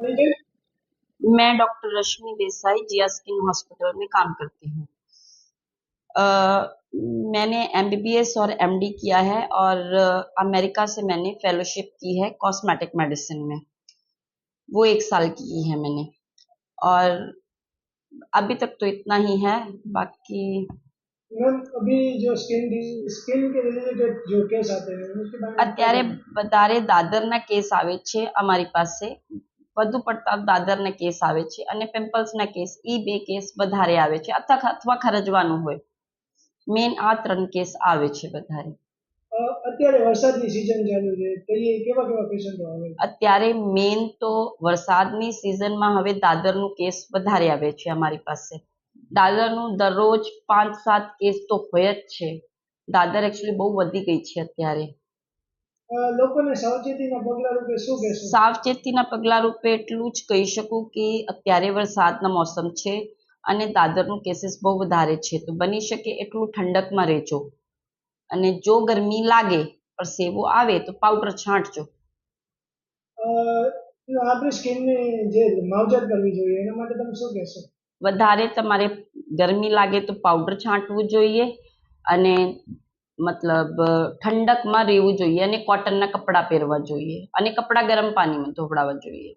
मैं doctor Rashmi Desai Jiya skin hospital में काम करती हूँ अ, मैंने एमबीबीएस और एमडी किया है और अ, अमेरिका से मैंने फेलोशिप की है कॉस्मेटिक मेडिसिन में वो एक साल की की है मैंने और अभी तक तो इतना ही है बाकी मैम अभी जो स्किन स्किन के रिलेटेड जो केस आते हैं उसके बारे में અત્યારે વધારે દાદરના કેસ આવે છે અમારી પાસે વધુ પડતા દાદરના કેસ આવે છે અને પિમ્પલ્સના કેસ એ બે કેસ વધારે આવે છે. અથવા અથવા ખરજવાનું હોય. મેન આ ત્રણ કેસ આવે છે વધારે. અત્યારે વરસાદની સિઝન ચાલુ છે તો એ કેવા કેવા પેશન્ટો આવે? અત્યારે મેન તો વરસાદની સિઝનમાં હવે દાદરનું કેસ વધારે આવે છે અમારી પાસે. દાદરનું દરરોજ પાંચ સાત કેસ તો હોય જ છે. દાદર એકચ્યુઅલી બહુ વધી ગઈ છે અત્યારે. લોકોને સાવચેતીના પગલા રૂપે શું કહેશો? સાવચેતીના પગલા રૂપે એટલું જ કહી શકું કે અત્યારે વરસાદના મોસમ છે અને દાદરનું કેસીસ બહુ વધારે છે. તો બની શકે એટલું ઠંડકમાં રહેજો. અને જો ગરમી લાગે પરસેવો આવે તો પાવડર છાંટજો. આપણી સ્કિનની જે માવજત કરવી જોઈએ એના માટે તમે શું કહેશો? વધારે તમારે ગરમી લાગે તો પાવડર છાંટવું જોઈએ અને મતલબ ઠંડકમાં રહેવું જોઈએ અને કોટનના કપડાં પહેરવા જોઈએ અને કપડાં ગરમ પાણીમાં ધોવડાવવા જોઈએ.